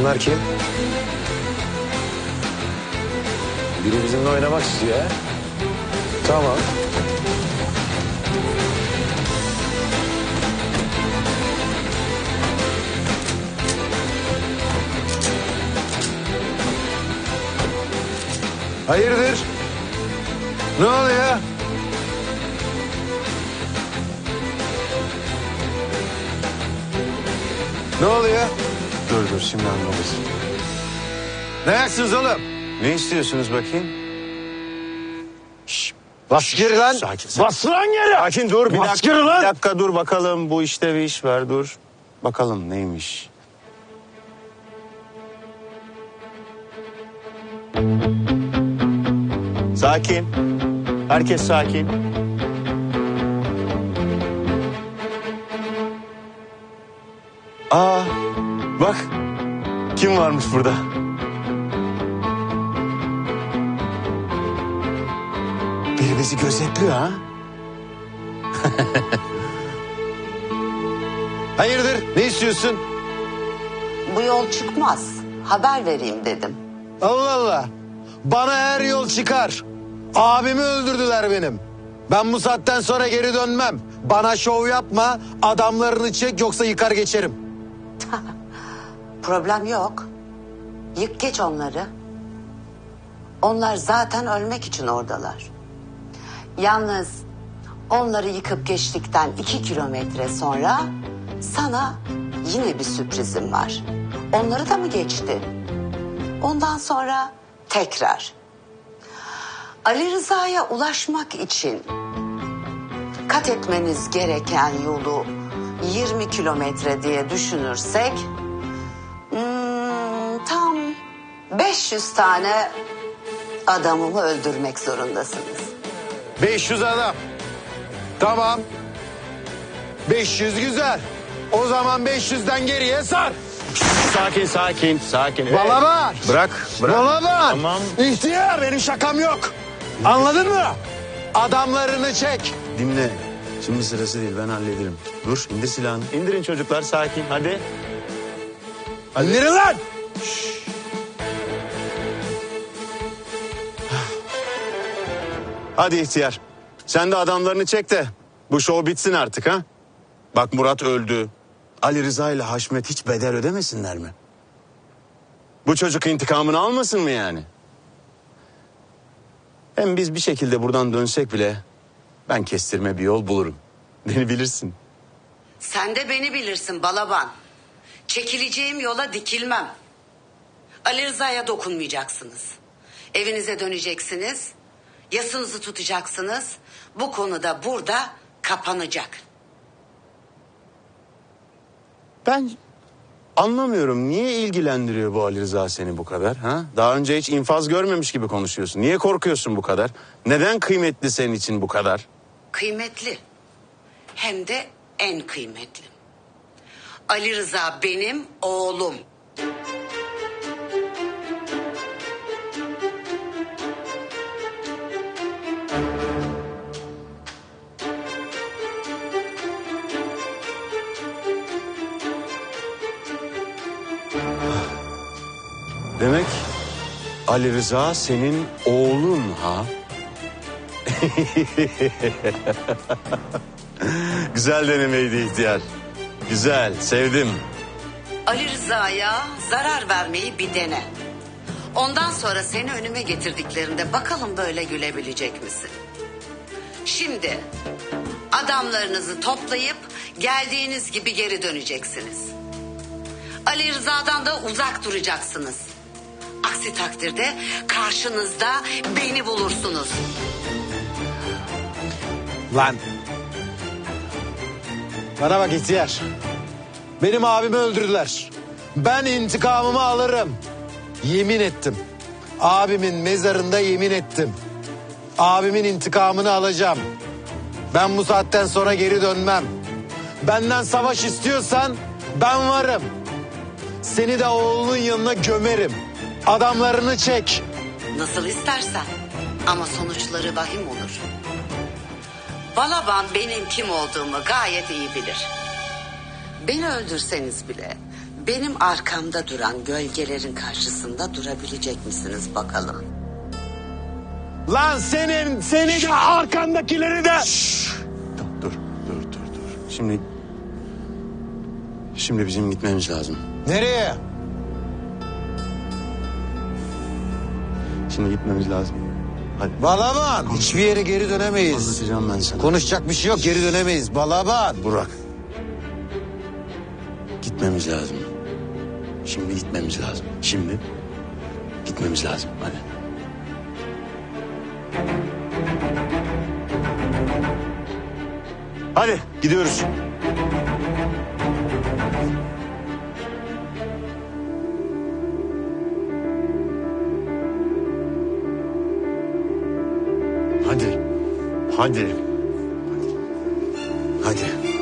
Bunlar kim? Biri bizimle oynamak istiyor? Tamam. Hayırdır? Ne oluyor? Ne oluyor? Dur dur şimdi anlarız. Ne yaksınız oğlum? Ne istiyorsunuz bakayım? Bas gir lan. Sakin, sakin. Bas lan geri. Sakin dur bir Bas dakika. geri lan. Bir dakika dur bakalım bu işte bir iş var dur. Bakalım neymiş. Sakin. Herkes sakin. Aa bak kim varmış burada? Biri bizi gözetliyor ha? Hayırdır? Ne istiyorsun? Bu yol çıkmaz. Haber vereyim dedim. Allah Allah. Bana her yol çıkar. Abimi öldürdüler benim. Ben bu saatten sonra geri dönmem. Bana şov yapma. Adamlarını çek yoksa yıkar geçerim. Problem yok. Yık geç onları. Onlar zaten ölmek için oradalar. Yalnız onları yıkıp geçtikten iki kilometre sonra sana yine bir sürprizim var. Onları da mı geçti? Ondan sonra tekrar. Ali Rıza'ya ulaşmak için kat etmeniz gereken yolu 20 kilometre diye düşünürsek tam 500 tane adamımı öldürmek zorundasınız. 500 adam. Tamam. 500 güzel. O zaman 500'den geriye sar. Sakin sakin sakin. Bana bak. Bırak bırak. Bana bak. Tamam. İhtiyar benim şakam yok. Anladın mı? Adamlarını çek. Dinle. Şimdi sırası değil ben hallederim. Dur indir silahını. İndirin çocuklar sakin hadi. İndirin lan. Hadi ihtiyar. Sen de adamlarını çek de bu şov bitsin artık ha. Bak Murat öldü. Ali Rıza ile Haşmet hiç bedel ödemesinler mi? Bu çocuk intikamını almasın mı yani? Hem biz bir şekilde buradan dönsek bile ben kestirme bir yol bulurum. Beni bilirsin. Sen de beni bilirsin Balaban. Çekileceğim yola dikilmem. Ali Rıza'ya dokunmayacaksınız. Evinize döneceksiniz. Yasınızı tutacaksınız. Bu konuda burada kapanacak. Ben anlamıyorum niye ilgilendiriyor bu Ali Rıza seni bu kadar ha? Daha önce hiç infaz görmemiş gibi konuşuyorsun. Niye korkuyorsun bu kadar? Neden kıymetli senin için bu kadar? Kıymetli. Hem de en kıymetli. Ali Rıza benim oğlum. Demek Ali Rıza senin oğlun ha? Güzel denemeydi ihtiyar. Güzel, sevdim. Ali Rıza'ya zarar vermeyi bir dene. Ondan sonra seni önüme getirdiklerinde bakalım böyle gülebilecek misin? Şimdi adamlarınızı toplayıp geldiğiniz gibi geri döneceksiniz. Ali Rıza'dan da uzak duracaksınız. Aksi takdirde karşınızda beni bulursunuz. Lan. Bana bak ihtiyar. Benim abimi öldürdüler. Ben intikamımı alırım. Yemin ettim. Abimin mezarında yemin ettim. Abimin intikamını alacağım. Ben bu saatten sonra geri dönmem. Benden savaş istiyorsan ben varım. Seni de oğlunun yanına gömerim. Adamlarını çek. Nasıl istersen ama sonuçları vahim olur. Balaban benim kim olduğumu gayet iyi bilir. Beni öldürseniz bile Benim arkamda duran gölgelerin karşısında durabilecek misiniz bakalım? Lan senin, seni de arkandakileri de... Dur, dur, dur, dur, dur. Şimdi... Şimdi bizim gitmemiz lazım. Nereye? Şimdi gitmemiz lazım. Hadi. Balaban. Hiçbir yere geri dönemeyiz. Anlatacağım ben sana. Konuşacak bir şey yok. Geri dönemeyiz. Balaban. Burak. Gitmemiz lazım. Şimdi gitmemiz lazım. Şimdi gitmemiz lazım. Hadi. Hadi gidiyoruz. Hadi. Hadi. Hadi.